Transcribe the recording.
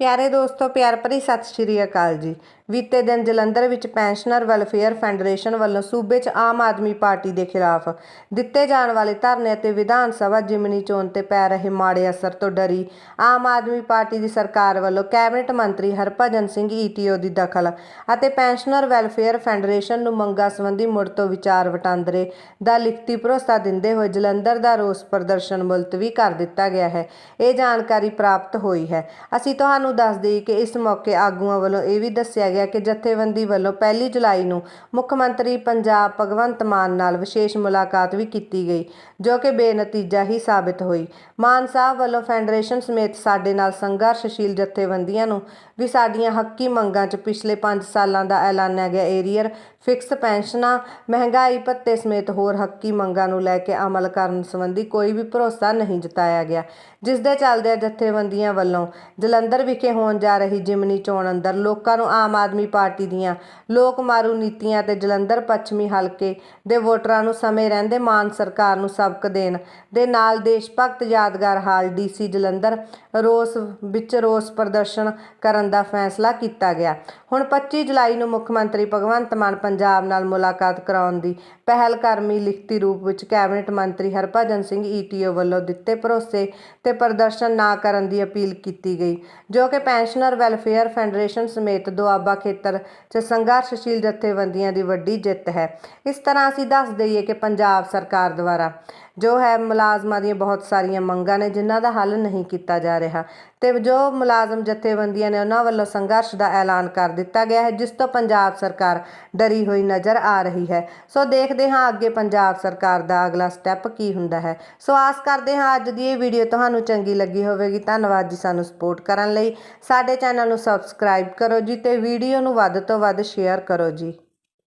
ਪਿਆਰੇ ਦੋਸਤੋ, ਪਿਆਰ ਭਰੀ ਸਤਿ ਸ਼੍ਰੀ ਅਕਾਲ ਜੀ। ਬੀਤੇ ਦਿਨ ਜਲੰਧਰ ਵਿੱਚ ਪੈਨਸ਼ਨਰ ਵੈਲਫੇਅਰ ਫੈਡਰੇਸ਼ਨ ਵੱਲੋਂ ਸੂਬੇ 'ਚ ਆਮ ਆਦਮੀ ਪਾਰਟੀ ਦੇ ਖਿਲਾਫ ਦਿੱਤੇ ਜਾਣ ਵਾਲੇ ਧਰਨੇ ਅਤੇ ਵਿਧਾਨ ਸਭਾ ਜਿਮਨੀ ਚੋਣ ਤੇ ਪੈ ਰਹੇ ਮਾੜੇ ਅਸਰ ਤੋਂ ਡਰੀ ਆਮ ਆਦਮੀ ਪਾਰਟੀ ਦੀ ਸਰਕਾਰ ਵੱਲੋਂ ਕੈਬਨਿਟ ਮੰਤਰੀ ਹਰਭਜਨ ਸਿੰਘ ਈਟੀਓ ਦੀ ਦਖਲ ਅਤੇ ਪੈਨਸ਼ਨਰ ਵੈਲਫੇਅਰ ਫੈਡਰੇਸ਼ਨ ਨੂੰ ਮੰਗਾਂ ਸੰਬੰਧੀ ਮੁੜ ਤੋਂ ਵਿਚਾਰ ਵਟਾਂਦਰੇ ਦਾ ਲਿਖਤੀ ਭਰੋਸਾ ਦਿੰਦੇ ਹੋਏ ਜਲੰਧਰ ਦਾ ਰੋਸ ਪ੍ਰਦਰਸ਼ਨ ਮੁਲਤਵੀ ਕਰ ਦਿੱਤਾ ਗਿਆ ਹੈ। ਇਹ ਜਾਣਕਾਰੀ ਪ੍ਰਾਪਤ ਹੋਈ ਹੈ। ਅਸੀਂ ਤੁਹਾਨੂੰ ਦੱਸ ਦੇਈਏ ਕਿ ਇਸ ਮੌਕੇ ਆਗੂਆਂ ਵੱਲੋਂ ਇਹ ਵੀ ਦੱਸਿਆ ਗਿਆ ਕਿ ਜਥੇਬੰਦੀ ਵੱਲੋਂ 1 ਜੁਲਾਈ ਨੂੰ ਮੁੱਖ ਮੰਤਰੀ ਪੰਜਾਬ ਭਗਵੰਤ ਮਾਨ ਨਾਲ ਵਿਸ਼ੇਸ਼ ਮੁਲਾਕਾਤ ਵੀ ਕੀਤੀ ਗਈ, ਜੋ ਕਿ ਬੇਨਤੀਜਾ ਹੀ ਸਾਬਿਤ ਹੋਈ। ਮਾਨ ਸਾਹਿਬ ਵੱਲੋਂ ਫੈਡਰੇਸ਼ਨ ਸਮੇਤ ਸਾਡੇ ਨਾਲ ਸੰਘਰਸ਼ਸ਼ੀਲ ਜਥੇਬੰਦੀਆਂ ਨੂੰ ਵੀ ਸਾਡੀਆਂ ਹੱਕੀ ਮੰਗਾਂ 'ਚ ਪਿਛਲੇ 5 ਸਾਲਾਂ ਦਾ ਐਲਾਨਿਆ ਗਿਆ ਏਰੀਅਰ, ਫਿਕਸ ਪੈਨਸ਼ਨਾਂ, ਮਹਿੰਗਾਈ ਭੱਤੇ ਸਮੇਤ ਹੋਰ ਹੱਕੀ ਮੰਗਾਂ ਨੂੰ ਲੈ ਕੇ ਅਮਲ ਕਰਨ ਸੰਬੰਧੀ ਕੋਈ ਵੀ ਭਰੋਸਾ ਨਹੀਂ ਜਤਾਇਆ ਗਿਆ। ਜਿਸ ਦੇ ਚੱਲਦਿਆਂ ਜਥੇਬੰਦੀਆਂ ਵੱਲੋਂ ਜਲੰਧਰ ਵਿਖੇ ਹੋਣ ਜਾ ਰਹੀ ਜਿਮਨੀ ਚੋਣ ਅੰਦਰ, ਲੋਕਾਂ ਨੂੰ ਆਮ ਆਦਮੀ ਪਾਰਟੀ ਦੀਆਂ ਲੋਕ ਮਾਰੂ ਨੀਤੀਆਂ ਤੇ ਜਲੰਧਰ ਪੱਛਮੀ ਹਲਕੇ ਦੇ ਵੋਟਰਾਂ ਨੂੰ ਸਮੇਂ ਰਹਿੰਦੇ ਮਾਨ ਸਰਕਾਰ ਨੂੰ ਸਬਕ ਦੇਣ ਦੇ ਨਾਲ ਦੇਸ਼ ਭਗਤ ਯਾਦਗਾਰ ਹਾਲ ਡੀਸੀ ਜਲੰਧਰ ਰੋਸ ਵਿੱਚ ਰੋਸ ਪ੍ਰਦਰਸ਼ਨ ਕਰਨ ਦਾ ਫੈਸਲਾ ਕੀਤਾ ਗਿਆ। ਹੁਣ 25 ਜੁਲਾਈ ਨੂੰ ਮੁੱਖ ਮੰਤਰੀ ਭਗਵੰਤ ਮਾਨ ਪੰਜਾਬ ਨਾਲ ਮੁਲਾਕਾਤ ਕਰਾਉਣ ਦੀ ਪਹਿਲਕਰਮੀ ਲਿਖਤੀ ਰੂਪ ਵਿੱਚ ਕੈਬਨਿਟ ਮੰਤਰੀ ਹਰਭਜਨ ਸਿੰਘ ਈਟੀਓ ਵੱਲੋਂ ਦਿੱਤੇ ਭਰੋਸੇ ਤੇ ਪ੍ਰਦਰਸ਼ਨ ਨਾ ਕਰਨ ਦੀ ਅਪੀਲ ਕੀਤੀ ਗਈ, ਜੋ ਕਿ ਪੈਨਸ਼ਨਰ ਵੈਲਫੇਅਰ ਫੈਡਰੇਸ਼ਨ ਸਮੇਤ ਦੁਆਬਾ ਖੇਤਰ 'ਚ ਸੰਘਰਸ਼ਸ਼ੀਲ ਜਥੇਬੰਦੀਆਂ ਦੀ ਵੱਡੀ ਜਿੱਤ ਹੈ। ਇਸ ਤਰ੍ਹਾਂ ਅਸੀਂ ਦੱਸ ਦਈਏ ਕਿ ਪੰਜਾਬ ਸਰਕਾਰ ਦੁਆਰਾ ਜੋ ਹੈ ਮੁਲਾਜ਼ਮਾਂ ਦੀਆਂ ਬਹੁਤ ਸਾਰੀਆਂ ਮੰਗਾਂ ਨੇ, ਜਿਨ੍ਹਾਂ ਦਾ ਹੱਲ ਨਹੀਂ ਕੀਤਾ ਜਾ ਰਿਹਾ। ਤੇ ਜੋ ਮੁਲਾਜ਼ਮ ਜਥੇਬੰਦੀਆਂ ਨੇ ਉਹਨਾਂ ਵੱਲੋਂ ਸੰਘਰਸ਼ ਦਾ ਐਲਾਨ ਕਰ ਦਿੱਤਾ ਗਿਆ ਹੈ, ਜਿਸ ਤੋਂ ਪੰਜਾਬ ਸਰਕਾਰ ਡਰੀ ਹੋਈ ਨਜ਼ਰ ਆ ਰਹੀ ਹੈ। ਸੋ ਦੇਖਦੇ ਹਾਂ ਅੱਗੇ ਪੰਜਾਬ ਸਰਕਾਰ ਦਾ ਅਗਲਾ ਸਟੈਪ ਕੀ ਹੁੰਦਾ ਹੈ। ਸੋ ਆਸ ਕਰਦੇ ਹਾਂ ਅੱਜ ਦੀ ਇਹ ਵੀਡੀਓ ਤੁਹਾਨੂੰ ਚੰਗੀ ਲੱਗੀ ਹੋਵੇਗੀ। ਧੰਨਵਾਦ ਜੀ ਸਾਨੂੰ ਸਪੋਰਟ ਕਰਨ ਲਈ। ਸਾਡੇ ਚੈਨਲ ਨੂੰ ਸਬਸਕ੍ਰਾਈਬ ਕਰੋ ਜੀ ਤੇ ਵੀਡੀਓ ਨੂੰ ਵੱਧ ਤੋਂ ਵੱਧ ਸ਼ੇਅਰ ਕਰੋ ਜੀ।